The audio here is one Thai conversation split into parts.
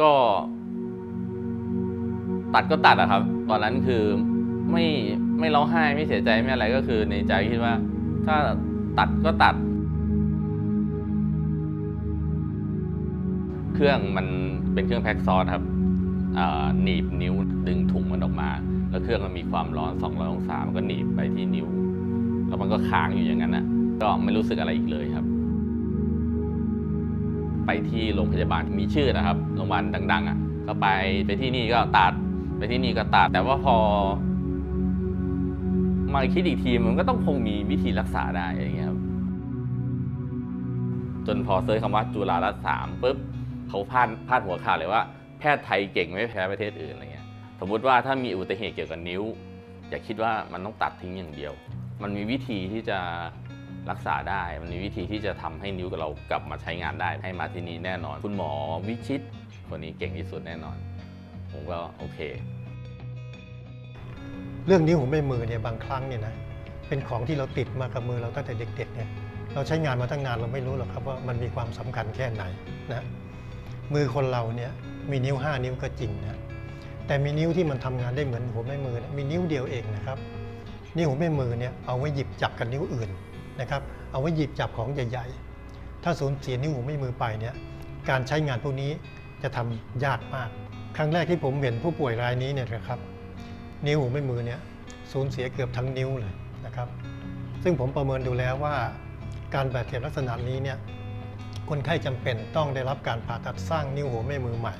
ก็ตัดก็ตัดอะครับ ตอนนั้นคือไม่ไม่ร้องไห้ไม่เสียใจไม่อะไรก็คือในใจคิดว่า ถ้าตัดก็ตัด เครื่องมันเป็นเครื่องแพ็กซอสครับหนีบนิ้วดึงถุงมันออกมา แล้วเครื่องมันมีความร้อน 200 องศามันก็หนีบไปที่นิ้ว แล้วมันก็ค้างอยู่อย่างนั้นนะก็ไม่รู้สึกอะไรอีกเลยครับ ไปที่โรงพยาบาลมีชื่อนะครับโรงพยาบาลดังๆอะก็ไปไปที่นี่ก็ตัดไปที่นี่ก็ตัดแต่ว่าพอมาคิดอีกทีมันก็ต้องคงมีวิธีรักษาได้อะไรเงี้ยครับจนพอเซิร์ชคำว่าจุฬารัตสามปุ๊บเขาพาดพาดหัวข่าวเลยว่าแพทย์ไทยเก่งไม่แพ้ประเทศอื่นอะไรเงี้ยสมมุติว่าถ้ามีอุบัติเหตุเกี่ยวกับนิ้ว อย่าคิดว่ามันต้องตัดทิ้งอย่างเดียว มันมีวิธีที่จะ รักษาได้มันมีวิธีที่จะทำให้นิ้วกับเรากลับมาใช้งานได้ให้มาที่นี่แน่นอน คุณหมอวิชิตคนนี้เก่งที่สุดแน่นอน ผมก็โอเค เรื่องนิ้วหัวแม่มือเนี่ยบางครั้งเนี่ยนะเป็นของที่เราติดมากับมือเราตั้งแต่เด็กๆเนี่ยเราใช้งานมาตั้งนานเราไม่รู้หรอกครับว่ามันมีความสำคัญแค่ไหนนะมือคนเราเนี่ยมีนิ้ว 5 นิ้วก็จริงนะแต่มีนิ้วที่มันทำงานได้เหมือนหัวแม่มือเนี่ยมีนิ้วเดียวเองนะครับนิ้วหัวแม่มือเนี่ยเอาไว้หยิบจับกับนิ้วอื่น นะครับ เอาไว้หยิบจับของใหญ่ ๆ ถ้าสูญเสียนิ้วหัวแม่มือไปเนี่ย การใช้งานพวกนี้จะทำยากมาก ครั้งแรกที่ผมเห็นผู้ป่วยรายนี้เนี่ยนะครับ นิ้วหัวแม่มือเนี่ยสูญเสียเกือบทั้งนิ้วเลยนะครับ ซึ่งผมประเมินดูแล้วว่า การบาดเจ็บลักษณะนี้เนี่ย คนไข้จำเป็นต้องได้รับการผ่าตัดสร้างนิ้วหัวแม่มือใหม่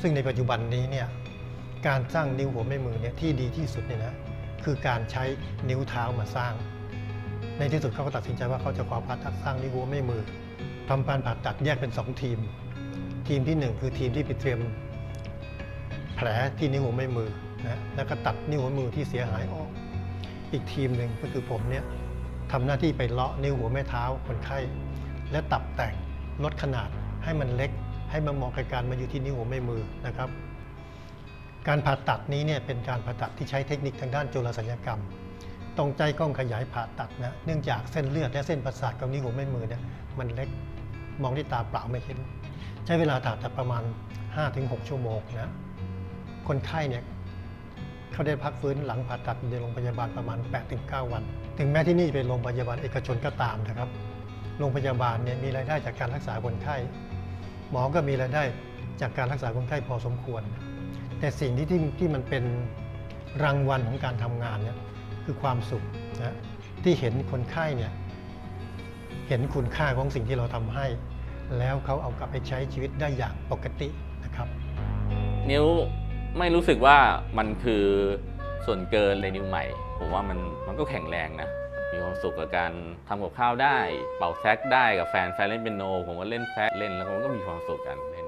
ซึ่งในปัจจุบันนี้เนี่ย การสร้างนิ้วหัวแม่มือเนี่ยที่ดีที่สุดเนี่ยนะ คือการใช้นิ้วเท้ามาสร้าง ในที่สุดเขาก็ตัดสินใจว่าเขาจะขอผ่าตัดสร้างนิ้วหัวแม่มือทำการผ่าตัดแยกเป็นสองทีม ทีมที่หนึ่งคือทีมที่ไปเตรียมแผลที่นิ้วหัวแม่มือนะแล้วก็ตัดนิ้วหัวมือที่เสียหายออก อีกทีมหนึ่งก็คือผมเนี่ยทำหน้าที่ไปเลาะนิ้วหัวแม่เท้าคนไข้ และตับแต่งลดขนาดให้มันเล็ก ให้มันเหมาะกับการมาอยู่ที่นิ้วหัวแม่มือนะครับ การผ่าตัดนี้เนี่ยเป็นการผ่าตัดที่ใช้เทคนิคทางด้านจุลศัลยกรรม ต้องใจกล้องขยายผ่าตัดนะเนื่องจากเส้นเลือดและเส้นประสาทกับนิ้วหัวแม่มือเนี่ยมันเล็กมองด้วยตาเปล่าไม่เห็น ใช้เวลาผ่าตัดประมาณ 5-6 ชั่วโมงนะคนไข้เนี่ยเขาได้พักฟื้นหลังผ่าตัดในโรงพยาบาลประมาณ 8-9 วัน ถึงแม้ที่นี่เป็นโรงพยาบาลเอกชนก็ตามนะครับโรงพยาบาลเนี่ยมีรายได้จากการรักษาคนไข้ หมอก็มีรายได้จากการรักษาคนไข้พอสมควร แต่สิ่งที่ที่ที่มันเป็นรางวัลของการทำงานเนี่ย คือความสุขนะที่เห็นคนไข้เนี่ยเห็นคุณค่าของสิ่งที่เราทำให้ แล้วเขาเอากลับไปใช้ชีวิตได้อย่างปกตินะครับ นิ้วไม่รู้สึกว่ามันคือส่วนเกินในนิ้วใหม่ ผมว่ามันมันก็แข็งแรงนะ มีความสุขกับการทำกับข้าวได้ เป่าแซกได้กับแฟนแฟนเล่นเปียโน ผมก็เล่นแซกเล่นแล้วผมก็มีความสุขกันเล่น